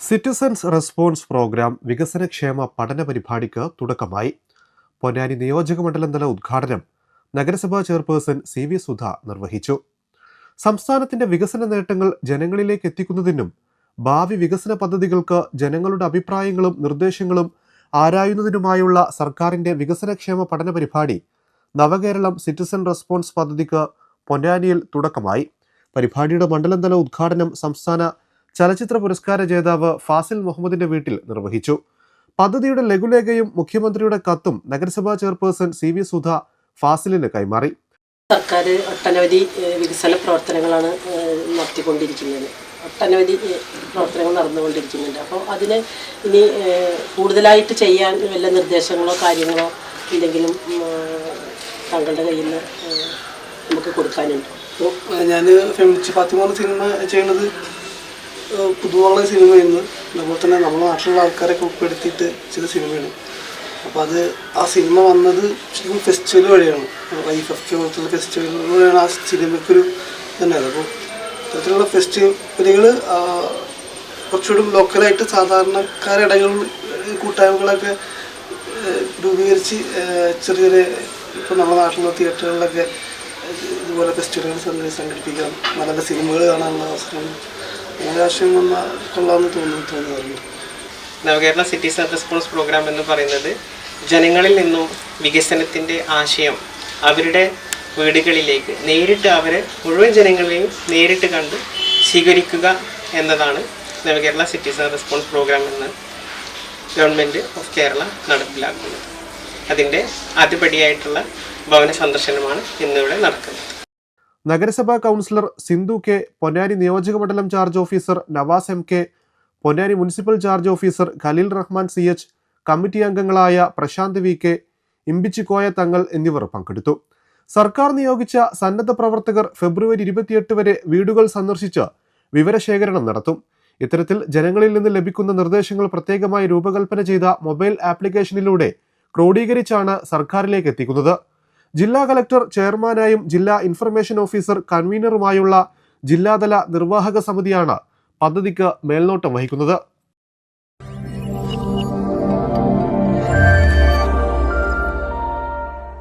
Citizens response programme വികസനക്ഷേമ പഠന പരിപാടിക്ക് തുടക്കമായി. പൊന്നാനി നിയോജക മണ്ഡലം തല ഉദ്ഘാടനം നഗരസഭാ ചെയർപേഴ്സൺ സി വി സുധ നിർവഹിച്ചു. സംസ്ഥാനത്തിന്റെ വികസന നേട്ടങ്ങൾ ജനങ്ങളിലേക്ക് എത്തിക്കുന്നതിനും ഭാവി വികസന പദ്ധതികൾക്ക് ജനങ്ങളുടെ അഭിപ്രായങ്ങളും നിർദ്ദേശങ്ങളും ആരായുന്നതിനുമായുള്ള സർക്കാരിന്റെ വികസനക്ഷേമ പഠന പരിപാടി നവകേരളം സിറ്റിസൺ റെസ്പോൺസ് പദ്ധതിക്ക് പൊന്നാനിയിൽ തുടക്കമായി. പരിപാടിയുടെ മണ്ഡലം തല ഉദ്ഘാടനം സംസ്ഥാന ചലച്ചിത്ര പുരസ്കാര ജേതാവ് ഫാസിൽ മുഹമ്മദിന്റെ വീട്ടിൽ നിർവഹിച്ചു. പദ്ധതിയുടെ ലഘുലേഖയും മുഖ്യമന്ത്രിയുടെ കത്തും നഗരസഭാ ചെയർപേഴ്സൺ സി വി സുധ ഫാസിലിന് കൈമാറി. സർക്കാർ ഒട്ടനവധി വികസന പ്രവർത്തനങ്ങളാണ് നടത്തിക്കൊണ്ടിരിക്കുന്നത്. ഒട്ടനവധി പ്രവർത്തനങ്ങൾ നടന്നുകൊണ്ടിരിക്കുന്നുണ്ട്. അപ്പോൾ അതിന് ഇനി കൂടുതലായിട്ട് ചെയ്യാൻ വല്ല നിർദ്ദേശങ്ങളോ കാര്യങ്ങളോ എന്തെങ്കിലും താങ്കളുടെ കയ്യിൽ നിന്ന് നമുക്ക് കൊടുക്കാനുണ്ടോ. അപ്പോൾ ഞാൻ ഫെമിനിച്ച് ഫാത്തിമ സിനിമ ചെയ്യുന്നത് പുതുമുള്ള സിനിമയെന്ന് അതുപോലെ തന്നെ നമ്മുടെ നാട്ടിലുള്ള ആൾക്കാരൊക്കെ ഉൾപ്പെടുത്തിയിട്ട് ചില സിനിമയാണ്. അപ്പോൾ അത് ആ സിനിമ വന്നത് ശരിക്കും ഫെസ്റ്റിവൽ വഴിയാണ്. ഐ എഫ് പോലത്തുള്ള ഫെസ്റ്റിവലുകളാണ് ആ സിനിമയ്ക്കൊരു തന്നെ അപ്പോൾ ഇത്തരത്തിലുള്ള ഫെസ്റ്റിവലുകൾ കുറച്ചുകൂടി ലോക്കലായിട്ട് സാധാരണക്കാരിടകൾ കൂട്ടായ്മകളൊക്കെ രൂപീകരിച്ച് ചെറിയ ചെറിയ ഇപ്പോൾ നമ്മുടെ നാട്ടിലുള്ള തിയേറ്ററുകളിലൊക്കെ ഇതുപോലെ ഫെസ്റ്റിവലുകൾ സംഘ- സംഘടിപ്പിക്കാം നല്ല സിനിമകൾ കാണാനുള്ള അവസരം. രാഷ്ട്രീയം വന്നാൽ കൊള്ളാമെന്ന് തോന്നുന്നു തോന്നുന്നു നവകേരള സിറ്റിസൺ റെസ്പോൺസ് പ്രോഗ്രാം എന്ന് പറയുന്നത് ജനങ്ങളിൽ നിന്നും വികസനത്തിന്റെ ആശയം അവരുടെ വീടുകളിലേക്ക് നേരിട്ട് അവരെ മുഴുവൻ ജനങ്ങളെയും നേരിട്ട് കണ്ട് സ്വീകരിക്കുക എന്നതാണ് Navakerala city citizen response programme എന്ന് ഗവൺമെന്റ് ഓഫ് കേരള നടപ്പിലാക്കുന്നത്. അതിന്റെ ആദ്യപടിയായിട്ടുള്ള ഭവന സന്ദർശനമാണ് ഇന്നിവിടെ നടക്കുന്നത്. നഗരസഭാ കൗൺസിലർ സിന്ധു കെ പൊന്നാനി നിയോജക മണ്ഡലം charge officer Navas M K Ponnani municipal charge officer Khaleel Rahman C H committee അംഗങ്ങളായ പ്രശാന്ത് വി കെ ഇമ്പിച്ചിക്കോയ തങ്ങൾ എന്നിവർ പങ്കെടുത്തു. സർക്കാർ നിയോഗിച്ച സന്നദ്ധ പ്രവർത്തകർ ഫെബ്രുവരി ഇരുപത്തിയെട്ട് വരെ വീടുകൾ സന്ദർശിച്ച് വിവരശേഖരണം നടത്തും. ഇത്തരത്തിൽ ജനങ്ങളിൽ നിന്ന് ലഭിക്കുന്ന നിർദ്ദേശങ്ങൾ പ്രത്യേകമായി രൂപകൽപ്പന ചെയ്ത മൊബൈൽ ആപ്ലിക്കേഷനിലൂടെ ക്രോഡീകരിച്ചാണ് സർക്കാരിലേക്ക് എത്തിക്കുന്നത്. ജില്ലാ കലക്ടർ ചെയർമാനായും ജില്ലാ ഇൻഫർമേഷൻ ഓഫീസർ കൺവീനറുമായുള്ള ജില്ലാതല നിർവാഹക സമിതിയാണ് പദ്ധതിക്ക് മേൽനോട്ടം വഹിക്കുന്നത്.